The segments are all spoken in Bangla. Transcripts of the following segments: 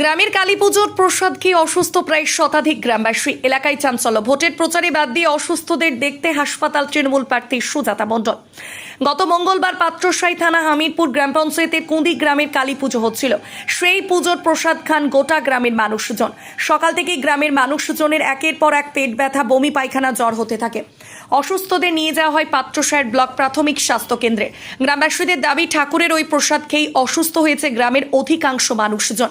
গ্রামের কালী পুজোর প্রসাদ খেয়ে অসুস্থ প্রায় শতাধিক গ্রামবাসী। এলাকায় চাঞ্চল্য। ভোটের প্রচারে বাদ দিয়ে অসুস্থদের দেখতে হাসপাতাল তৃণমূল প্রার্থী সুজাতা মণ্ডল। গত মঙ্গলবার পাত্রসাই থানা হামিরপুর গ্রাম পঞ্চায়েতের কুঁদি গ্রামের কালী পুজো হচ্ছিল। সেই পুজোর প্রসাদ খান গোটা গ্রামের মানুষজন। সকাল থেকেই গ্রামের মানুষজনের একের পর এক পেট ব্যথা, বমি, পায়খানা, জ্বর হতে থাকে। অসুস্থদের নিয়ে যাওয়া হয় পাত্রসায়ের ব্লক প্রাথমিক স্বাস্থ্য কেন্দ্রে। গ্রামবাসীদের দাবি, ঠাকুরের ওই প্রসাদ খেয়েই অসুস্থ হয়েছে গ্রামের অধিকাংশ মানুষজন।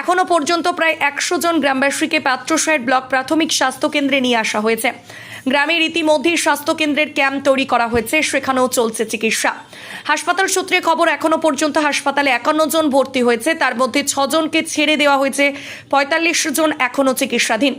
এখনও পর্যন্ত প্রায় একশো জন গ্রামবাসীকে পাত্রসাহের ব্লক প্রাথমিক স্বাস্থ্যকেন্দ্রে নিয়ে আসা হয়েছে। গ্রামের ইতিমধ্যেই স্বাস্থ্যকেন্দ্রের ক্যাম্প তৈরি করা হয়েছে, সেখানেও চলছে চিকিৎসা। হাসপাতাল সূত্রে খবর এখনও পর্যন্ত হাসপাতালে একান্ন জন ভর্তি হয়েছে, তার মধ্যে ছজনকে ছেড়ে দেওয়া হয়েছে, পঁয়তাল্লিশ জন এখনও চিকিৎসাধীন।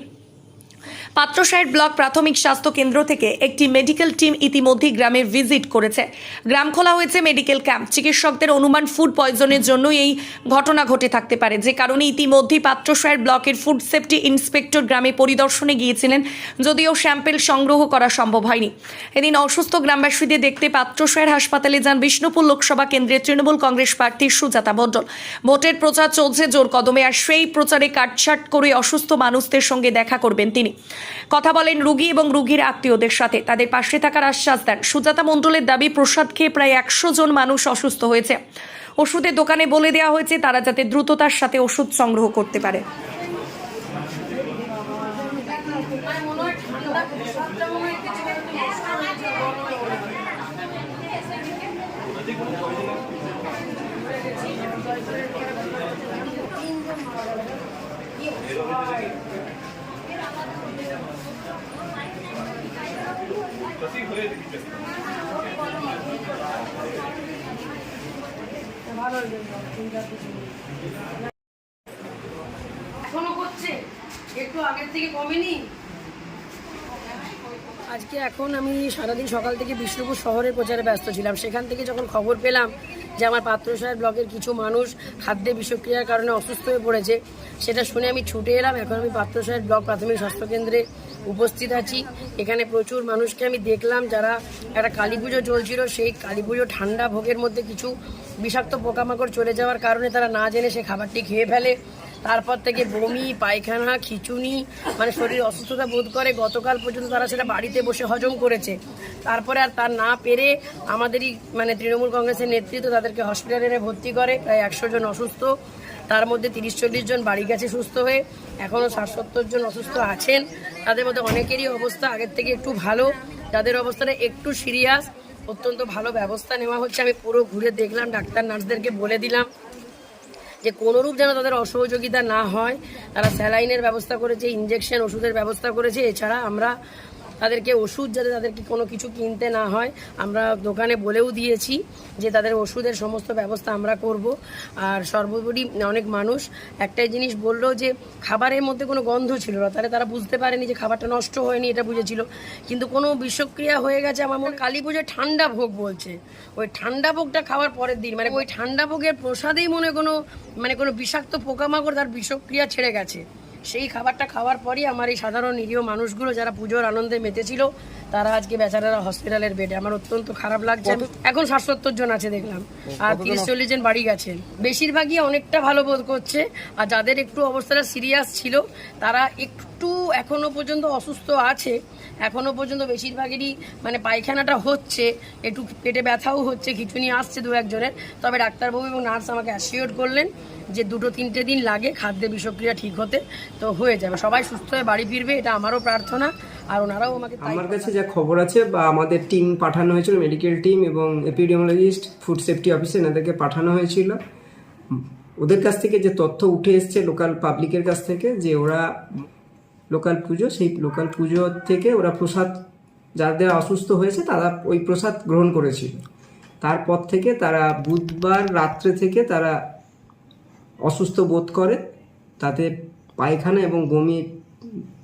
পাত্রসাহের ব্লক প্রাথমিক স্বাস্থ্য কেন্দ্র থেকে একটি মেডিকেল টিম ইতিমধ্যেই গ্রামে ভিজিট করেছে। গ্রাম খোলা হয়েছে মেডিকেল ক্যাম্প। চিকিৎসকদের অনুমান ফুড পয়জনের জন্যই এই ঘটনা ঘটে থাকতে পারে। যে কারণে ইতিমধ্যেই পাত্রসাহের ব্লকের ফুড সেফটি ইন্সপেক্টর গ্রামে পরিদর্শনে গিয়েছিলেন, যদিও স্যাম্পেল সংগ্রহ করা সম্ভব হয়নি। এদিন অসুস্থ গ্রামবাসীদের দেখতে পাত্রসাহের হাসপাতালে যান বিষ্ণুপুর লোকসভা কেন্দ্রের তৃণমূল কংগ্রেস প্রার্থী সুজাতা মণ্ডল। ভোটের প্রচার চলছে জোর কদমে, আর সেই প্রচারে কাটছাট করে অসুস্থ মানুষদের সঙ্গে দেখা করবেন তিনি। কথা বলেন রুগী এবং রুগীর আত্মীয়দের সাথে। তাদের পাশে থাকার আশ্বাস দেন। সুজাতা মণ্ডলের দাবি প্রসাদ খেয়ে প্রায় একশো জন মানুষ অসুস্থ হয়েছে। ওষুধের দোকানে বলে দেওয়া হয়েছে, তারা যাতে দ্রুততার সাথে ওষুধ সংগ্রহ করতে পারে। এখনও করছে? একটু আগের থেকে কমেনি? আজকে এখন আমি সারাদিন সকাল থেকে বিষ্ণুপুর শহরের প্রচারে ব্যস্ত ছিলাম। সেখান থেকে যখন খবর পেলাম যে আমার পাত্রসাহের ব্লকের কিছু মানুষ খাদ্যে বিষক্রিয়ার কারণে অসুস্থ হয়ে পড়েছে সেটা শুনে আমি ছুটে এলাম। এখন আমি পাত্রসাহের ব্লক প্রাথমিক স্বাস্থ্যকেন্দ্রে উপস্থিত আছি। এখানে প্রচুর মানুষকে আমি দেখলাম যারা একটা কালী পুজো চলছিল, সেই কালী পুজো ঠান্ডা ভোগের মধ্যে কিছু বিষাক্ত পোকামাকড় চলে যাওয়ার কারণে তারা না জেনে সে খাবারটি খেয়ে ফেলে। তারপর থেকে বমি, পায়খানা খিচুনি মানে শরীর অসুস্থতা বোধ করে, গতকাল পর্যন্ত তারা সেটা বাড়িতে বসে হজম করেছে। তারপরে আর তার না পেরে আমাদেরই মানে তৃণমূল কংগ্রেসের নেতৃত্ব তাদেরকে হসপিটালে ভর্তি করে। প্রায় একশো জন অসুস্থ। তার মধ্যে তিরিশ চল্লিশ জন বাড়ি গেছে সুস্থ হয়ে এখনও ষাট জন অসুস্থ আছেন। তাদের মধ্যে অনেকেরই অবস্থা আগের থেকে একটু ভালো। যাদের অবস্থাটা একটু সিরিয়াস। অত্যন্ত ভালো ব্যবস্থা নেওয়া হচ্ছে। আমি পুরো ঘুরে দেখলাম, ডাক্তার, নার্সদেরকে বলে দিলাম যে কোনোরূপ যেন তাদের অসহযোগিতা না হয়। তারা স্যালাইনের ব্যবস্থা করেছে ইঞ্জেকশন ওষুধের ব্যবস্থা করেছে। এছাড়া আমরা তাদেরকে ওষুধ যাতে তাদেরকে কোনো কিছু কিনতে না হয়, আমরা দোকানে বলেও দিয়েছি যে তাদের ওষুধের সমস্ত ব্যবস্থা আমরা করব। আর সর্বোপরি অনেক মানুষ একটাই জিনিস বলল যে খাবারের মধ্যে কোনো গন্ধ ছিল না। তাহলে তারা বুঝতে পারেনি যে খাবারটা নষ্ট হয়নি, এটা বুঝেছিল। কিন্তু কোনো বিষক্রিয়া হয়ে গেছে আমার মনে কালী পুজোয় ঠান্ডা ভোগ বলছে। ওই ঠান্ডা ভোগটা খাওয়ার পরের দিন মানে ওই ঠান্ডা ভোগের প্রসাদেই মনে কোনো মানে কোনো বিষাক্ত পোকামাকড় তার বিষক্রিয়া ছেড়ে গেছে। সেই খাবারটা খাওয়ার পরই আমার এই সাধারণ নিরীহ মানুষগুলো যারা পুজোর আনন্দে মেতেছিল তারা আজকে বেচারারা হসপিটালের বেডে। আমার অত্যন্ত খারাপ লাগছে। এখন ষাট সত্তর জন আছে দেখলাম। আর তিরিশ চল্লিশ জন বাড়ি গেছেন বেশিরভাগই অনেকটা ভালো বোধ করছে। আর যাদের একটু অবস্থাটা সিরিয়াস ছিল তারা একটু এখনও পর্যন্ত অসুস্থ আছে। এখনও পর্যন্ত বেশিরভাগেরই মানে পায়খানাটা হচ্ছে। একটু পেটে ব্যথাও হচ্ছে খিচুনি আসছে দু একজনের। তবে ডাক্তারবাবু এবং নার্স আমাকে অ্যাসিওর করলেন যে দুটো তিনটে দিন লাগে খাদ্যে বিষক্রিয়া ঠিক হতে। তো হয়ে যাবে। সবাই সুস্থ হয়ে বাড়ি ফিরবে এটা আমারও প্রার্থনা। আর ওনারাও আমাকে আমার কাছে যা খবর আছে বা আমাদের টিম পাঠানো হয়েছিল মেডিকেল টিম এবং এপিডিওলজিস্ট ফুড সেফটি অফিসে এনাদেরকে পাঠানো হয়েছিল। ওদের কাছ থেকে যে তথ্য উঠে এসছে লোকাল পাবলিকের কাছ থেকে যে ওরা লোকাল পুজো সেই লোকাল পুজো থেকে ওরা প্রসাদ যাদের অসুস্থ হয়েছে তারা ওই প্রসাদ গ্রহণ করেছিল। তারপর থেকে তারা বুধবার রাত্রে থেকে তারা অসুস্থ বোধ করে তাতে পায়খানা এবং বমি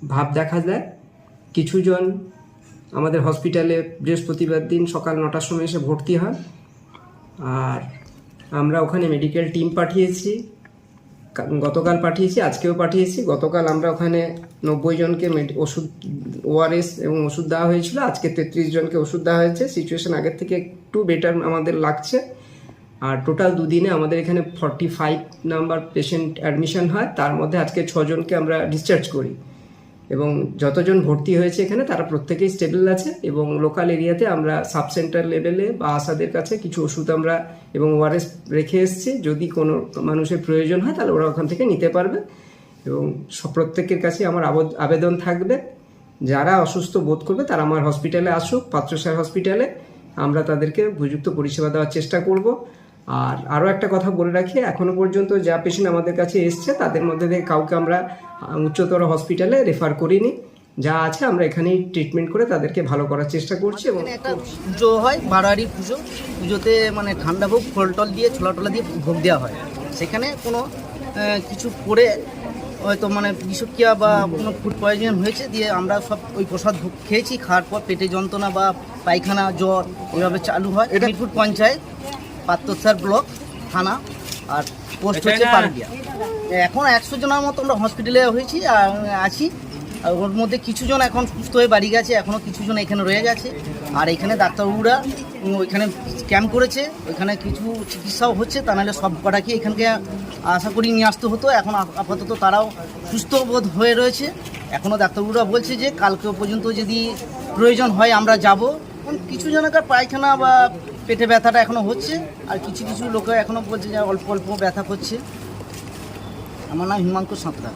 ভাব দেখা যায় কিছুজন আমাদের হসপিটালে বৃহস্পতিবার দিন সকাল নটার সময় এসে ভর্তি হয় আর আমরা ওখানে মেডিকেল টিম পাঠিয়েছি। গতকাল পাঠিয়েছি, আজকেও পাঠিয়েছি। গতকাল আমরা ওখানে নব্বই জনকে ওষুধ ওআরএস এবং ওষুধ দেওয়া হয়েছিল। আজকে তেত্রিশ জনকে ওষুধ দেওয়া হয়েছে। সিচুয়েশান আগের থেকে একটু বেটার আমাদের লাগছে। আর টোটাল দুদিনে আমাদের এখানে forty five number patient admission হয়। তার মধ্যে আজকে ছজনকে আমরা ডিসচার্জ করি। এবং যতজন ভর্তি হয়েছে এখানে, তারা প্রত্যেকেই স্টেবল আছে এবং লোকাল এরিয়াতে আমরা সাব সেন্টার লেভেলে বা আশাদের কাছে কিছু ওষুধ আমরা এবং ওআরএস রেখে এসেছি। যদি কোনো মানুষের প্রয়োজন হয়, তাহলে ওরা ওখান থেকে নিতে পারবে এবং প্রত্যেকের কাছে আমার আবদ- আবেদন থাকবে। যারা অসুস্থ বোধ করবে, তারা আমার হসপিটালে আসুক, পাত্রসার হসপিটালে আমরা তাদেরকে উপযুক্ত পরিষেবা দেওয়ার চেষ্টা করব। আর আরও একটা কথা বলে রাখি এখনও পর্যন্ত যা পেশেন্ট আমাদের কাছে এসছে তাদের মধ্যে থেকে কাউকে আমরা উচ্চতর হসপিটালে রেফার করিনি। যা আছে আমরা এখানেই ট্রিটমেন্ট করে তাদেরকে ভালো করার চেষ্টা করছি এবং একটা পুজো হয় বারোয়ারি পুজো। পুজোতে মানে ঠান্ডা ভোগ ফল টল দিয়ে ছোলা টোলা দিয়ে ভোগ দেওয়া হয়। সেখানে কোনো কিছু করে হয়তো মানে বিষক্রিয়া বা কোনো ফুড পয়জন হয়েছে দিয়ে আমরা সব ওই প্রসাদ ভোগ খেয়েছি খাওয়ার পর পেটে যন্ত্রণা বা পায়খানা জ্বর ওইভাবে চালু হয়। মিরপুর পঞ্চায়েত পাত্রসার ব্লক থানা আর পোস্ট হচ্ছে পারবিয়া এখন একশো জনের মতো আমরা হসপিটালে হয়েছি আর আছি। আর ওর মধ্যে কিছু জন এখন সুস্থ হয়ে বাড়ি গেছে এখনও কিছু জন এখানে রয়ে গেছে। আর এখানে ডাক্তারবাবুরা ওইখানে ক্যাম্প করেছে ওইখানে কিছু চিকিৎসাও হচ্ছে তা নাহলে সব কটাকে এখানকে আশা করি নিয়ে আসতে হতো। এখন আপাতত তারাও সুস্থ বোধ হয়ে রয়েছে। এখনও ডাক্তারবাবুরা বলছে যে কালকে পর্যন্ত যদি প্রয়োজন হয় আমরা যাব। কিছু জনকার পায়খানা বা পেটে ব্যথাটা এখনও হচ্ছে, আর কিছু কিছু লোকে এখনও বলছে যে অল্প অল্প ব্যথা করছে। আমার নাম হিমাঙ্কু সাঁতরা।